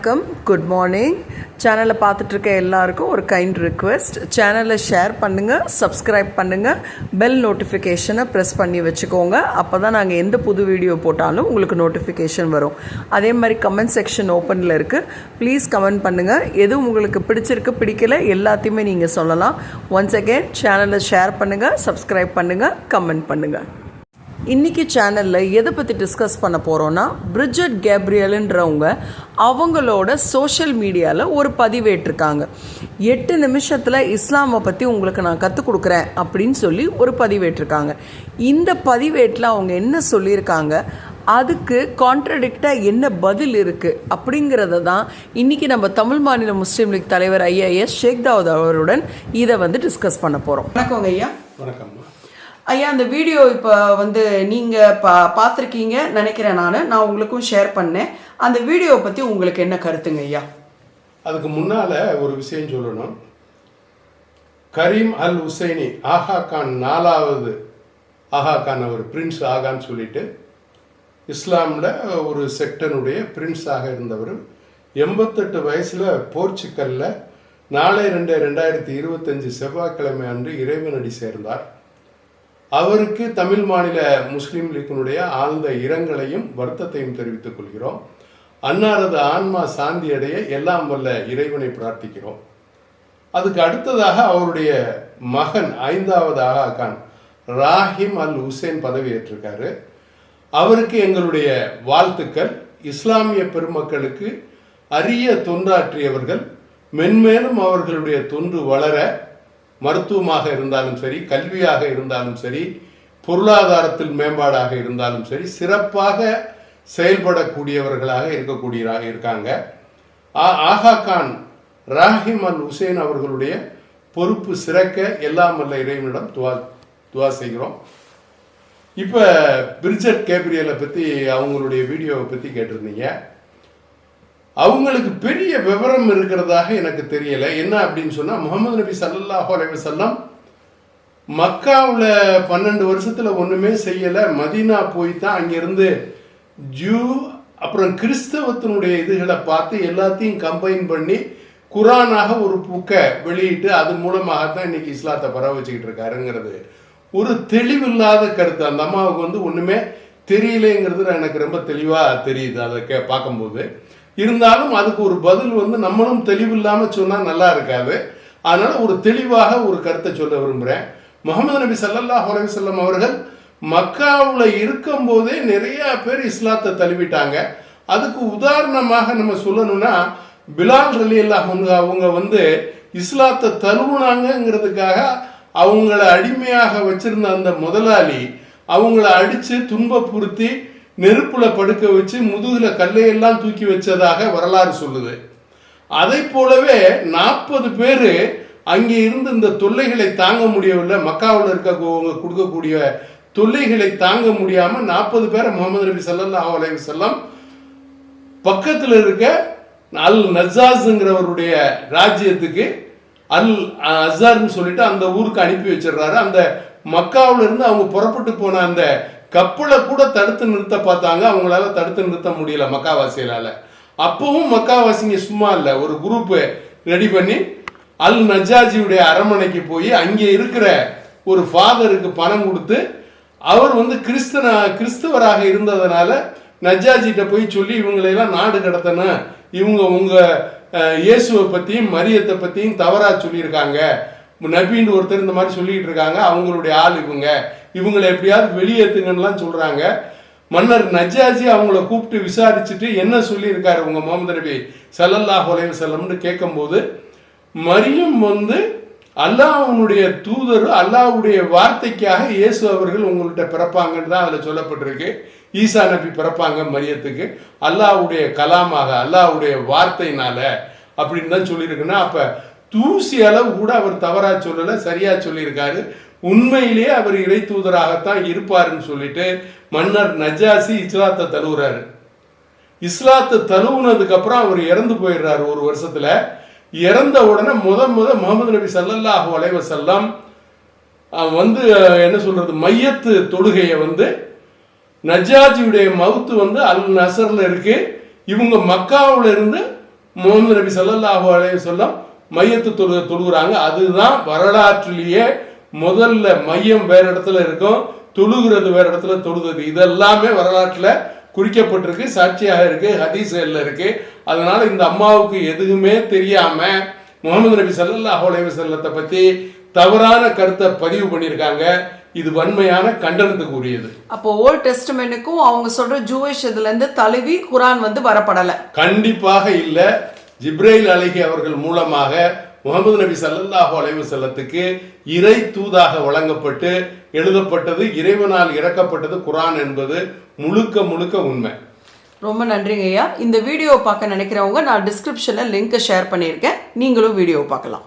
வணக்கம். Good morning சேனலை பார்த்துட்ருக்க எல்லாருக்கும் ஒரு கைண்ட் ரிக்வெஸ்ட் சேனலை ஷேர் பண்ணுங்கள் சப்ஸ்கிரைப் பண்ணுங்கள் பெல் நோட்டிஃபிகேஷனை ப்ரெஸ் பண்ணி வச்சுக்கோங்க. அப்போ தான் நாங்கள் எந்த புது வீடியோ போட்டாலும் உங்களுக்கு நோட்டிஃபிகேஷன் வரும். அதே மாதிரி கமெண்ட் செக்ஷன் ஓப்பனில் இருக்குது ப்ளீஸ் கமெண்ட் பண்ணுங்கள் எதுவும் உங்களுக்கு பிடிச்சிருக்கு பிடிக்கல எல்லாத்தையுமே நீங்கள் சொல்லலாம். ஒன்ஸ் அகேன் சேனலை ஷேர் பண்ணுங்கள் சப்ஸ்கிரைப் பண்ணுங்கள் கமெண்ட் பண்ணுங்கள் இன்னைக்கு சேனலில் எதை பற்றி டிஸ்கஸ் பண்ண போகிறோன்னா பிரிட்ஜட் கேப்ரியலுன்றவங்க அவங்களோட சோஷியல் மீடியாவில் ஒரு பதிவேற்றிருக்காங்க. எட்டு நிமிஷத்தில் இஸ்லாமை பற்றி உங்களுக்கு நான் கற்றுக் கொடுக்குறேன் அப்படின்னு சொல்லி ஒரு பதிவேற்றிருக்காங்க. இந்த பதிவேட்டில் அவங்க என்ன சொல்லியிருக்காங்க? அதுக்கு கான்ட்ரடிக்டாக என்ன பதில் இருக்குது அப்படிங்கிறத தான் இன்றைக்கி நம்ம தமிழ் மாநில முஸ்லீம் லீக் தலைவர் ஐஏஎஸ் ஷேக் தாவூத் அவருடன் இதை வந்து டிஸ்கஸ் பண்ண போகிறோம் வணக்கங்க ஐயா. வணக்கம்மா ஐயா அந்த வீடியோ இப்போ வந்து நீங்கள் பா பார்த்துருக்கீங்க நினைக்கிறேன் நான். நான் உங்களுக்கும் ஷேர் பண்ணேன். அந்த வீடியோவை பற்றி உங்களுக்கு என்ன கருத்துங்க ஐயா? அதுக்கு முன்னால் ஒரு விஷயம் சொல்லணும். கரீம் அல் ஹுசைனி ஆஹா கான் நாலாவது ஆஹா கான் அவர் பிரின்ஸ் ஆகான்னு சொல்லிட்டு இஸ்லாமில் ஒரு செக்டனுடைய பிரின்ஸாக இருந்தவர். எண்பத்தெட்டு வயசில் போர்ச்சுக்கல்ல நாளை ரெண்டு ரெண்டாயிரத்தி இருபத்தஞ்சு செவ்வாய்க்கிழமை அன்று இறைவனடி சேர்ந்தார். அவருக்கு தமிழ் மாநில முஸ்லீம் லீக்கினுடைய ஆழ்ந்த இரங்கலையும் வருத்தத்தையும் தெரிவித்துக் கொள்கிறோம். அன்னாரது ஆன்மா சாந்தி அடைய எல்லாம் வல்ல இறைவனை பிரார்த்திக்கிறோம். அதுக்கு அடுத்ததாக அவருடைய மகன் ஐந்தாவது Aga Khan Rahim Al Hussain பதவியேற்றிருக்காரு. அவருக்கு எங்களுடைய வாழ்த்துக்கள். இஸ்லாமிய பெருமக்களுக்கு அரிய தொண்டாற்றியவர்கள். மென்மேலும் அவர்களுடைய தொன்று வளர மருத்துவமாக இருந்தாலும் சரி கல்வியாக இருந்தாலும் சரி பொருளாதாரத்தில் மேம்பாடாக இருந்தாலும் சரி சிறப்பாக செயல்படக்கூடியவர்களாக இருக்கக்கூடிய இருக்காங்க. ஆ- ஆகா கான் ராஹிம் அல் ஹுசேன் அவர்களுடைய பொறுப்பு சிறக்க எல்லாம் வல்ல இறைவனிடம் துவா துவா செய்கிறோம். இப்போ பிரிஜட் கேப்ரியலை பற்றி அவங்களுடைய வீடியோவை பற்றி கேட்டிருந்தீங்க. அவங்களுக்கு பெரிய விவரம் இருக்கிறதாக எனக்கு தெரியல. என்ன அப்படின்னு சொன்னா முகமது நபி சல்லாஹூ அலைஹி வஸல்லம் மக்காவில் பன்னெண்டு வருஷத்துல ஒண்ணுமே செய்யல. மதீனா போய் தான் அங்கிருந்து ஜூ அப்புறம் கிறிஸ்தவத்தினுடைய இதுகளை பார்த்து எல்லாத்தையும் கம்பைன் பண்ணி குரானாக ஒரு புக்கை வெளியிட்டு அது மூலமாக தான் இன்னைக்கு இஸ்லாத்தை பரவ வச்சுக்கிட்டு இருக்காருங்கிறது ஒரு தெளிவில்லாத கருத்து. அந்த அம்மாவுக்கு வந்து ஒன்றுமே தெரியலைங்கிறது எனக்கு ரொம்ப தெளிவாக தெரியுது. அதை கே பார்க்கும்போது இருந்தாலும் அதுக்கு ஒரு பதில் வந்து நம்மளும் தெளிவில்லாமல் சொன்னால் நல்லா இருக்காது. அதனால் ஒரு தெளிவாக ஒரு கருத்தை சொல்ல விரும்புகிறேன் முகமது நபி ஸல்லல்லாஹு அலைஹி அவர்கள் மக்காவில் இருக்கும்போதே நிறையா பேர் இஸ்லாத்தை தழுவிட்டாங்க. அதுக்கு உதாரணமாக நம்ம சொல்லணும்னா பிலால் ரலி அவங்க வந்து இஸ்லாத்தை தழுவுனாங்கங்கிறதுக்காக அவங்கள அடிமையாக வச்சிருந்த அந்த முதலாளி அவங்கள அடித்து துன்பப்புறுத்தி நெருப்புல படுக்க வச்சு முதுகுல கல்லையெல்லாம் தூக்கி வச்சதாக வரலாறு சொல்லுது. அதை போலவே நாற்பது பேர் அங்கே இருந்து இந்த தொல்லைகளை தாங்க முடியவில்லை. மக்காவில் இருக்கவங்க கொடுக்கக்கூடிய தொல்லைகளை தாங்க முடியாமல் நாற்பது பேரை முகமது நபி சல்லா அலைய செல்லம் பக்கத்தில் இருக்க அல் நஜாஸுங்கிறவருடைய ராஜ்யத்துக்கு அல் அசார்னு சொல்லிட்டு அந்த ஊருக்கு அனுப்பி வச்சிடுறாரு. அந்த மக்காவிலிருந்து அவங்க புறப்பட்டு போன அந்த கப்பலை கூட தடுத்து நிறுத்த பார்த்தாங்க அவங்களால தடுத்து நிறுத்த முடியல மக்காவாசிகளால. அப்பவும் மக்காவாசிங்க சும்மா இல்லை ஒரு குரூப்பு ரெடி பண்ணி அல் நஜாஜியுடைய அரண்மனைக்கு போய் அங்கே இருக்கிற ஒரு ஃபாதருக்கு பணம் கொடுத்து அவர் வந்து கிறிஸ்தன கிறிஸ்தவராக இருந்ததுனால நஜாஜிட்ட போய் சொல்லி இவங்களையெல்லாம் நாடு கடத்தணும் இவங்க உங்கள் இயேசுவை பற்றியும் மரியத்தை பற்றியும் தவறாக சொல்லியிருக்காங்க. நபின்னு ஒருத்தர் இந்த மாதிரி சொல்லிகிட்டு இருக்காங்க. அவங்களுடைய ஆள் இவங்க. இவங்களை எப்படியாவது வெளியேற்றுங்கன்னுலாம் சொல்கிறாங்க மன்னர் நஜாஜி அவங்கள கூப்பிட்டு விசாரிச்சுட்டு என்ன சொல்லியிருக்காரு உங்கள் முகமது நபி சல்லல்லா அலைஹி செல்லம்னு கேட்கும்போது மரியம் வந்து அல்லாஹனுடைய தூதர் அல்லாஹ்வுடைய வார்த்தைக்காக இயேசு அவர்கள் உங்கள்கிட்ட பிறப்பாங்கன்னு தான் அதில் சொல்லப்பட்டிருக்கு. ஈசா நபி பிறப்பாங்க மரியத்துக்கு. அல்லாஹ்வுடைய கலாமாக அல்லாஹ்வுடைய வார்த்தையினால அப்படின்னு தான் சொல்லியிருக்குன்னா அப்போ தூசி அளவு கூட அவர் தவறா சொல்லலை சரியாக சொல்லியிருக்காரு. உண்மையிலேயே அவர் இறை தூதராகத்தான் இருப்பாருன்னு சொல்லிட்டு மன்னர் நஜாசி இஸ்லாத்தை தழுவுறாரு. இஸ்லாத்தை தழுவுனதுக்கு அப்புறம் அவர் இறந்து போயிடுறாரு ஒரு வருஷத்துல. இறந்த உடனே முத முத முகமது நபி சல்லல்லாஹு அலைஹி செல்லம் வந்து என்ன சொல்றது மையத்து தொழுகையை வந்து நஜாஜியுடைய மவுத்து வந்து அல் நசர்ல இருக்கு. இவங்க மக்காவில் இருந்து முகமது நபி சல்லல்லாஹு அலைஹி செல்லம் மையத்து தொழுக தொழுகிறாங்க. அதுதான் வரலாற்றிலேயே முதல்ல மையம் வேற இடத்துல இருக்கும் தொழுகிறது வேற இடத்துல தொழுகிறது. இதெல்லாமே வரலாற்றுல குறிக்கப்பட்டிருக்கு சாட்சியாக இருக்கு ஹதீஸ்ல இருக்கு. அதனால இந்த அம்மாவுக்கு எதுவுமே தெரியாம முகமது நபி ஸல்லல்லாஹு அலைஹி வஸல்லத்தை பத்தி தவறான கருத்தை பதிவு பண்ணியிருக்காங்க. இது வன்மையான கண்டனத்துக்கு உரியது அப்போ ஓல்ட் டெஸ்டமெண்ட்டுக்கும் அவங்க சொல்ற ஜூவிஷ் இதுல இருந்து தழுவி குரான் வந்து வரப்படல. கண்டிப்பாக இல்லை. ஜிப்ரேல் அலிஹி அவர்கள் மூலமாக முகமது நபி சல்லல்லாஹு அலைவு செல்லத்துக்கு இறை தூதாக வழங்கப்பட்டு எழுதப்பட்டது இறைவனால் இறக்கப்பட்டது குரான் என்பது முழுக்க முழுக்க உண்மை. ரொம்ப நன்றிங்க ஐயா இந்த வீடியோ பார்க்க நினைக்கிறவங்க நான் டிஸ்கிரிப்ஷனில் லிங்க்கை ஷேர் பண்ணியிருக்கேன். நீங்களும் வீடியோ பார்க்கலாம்.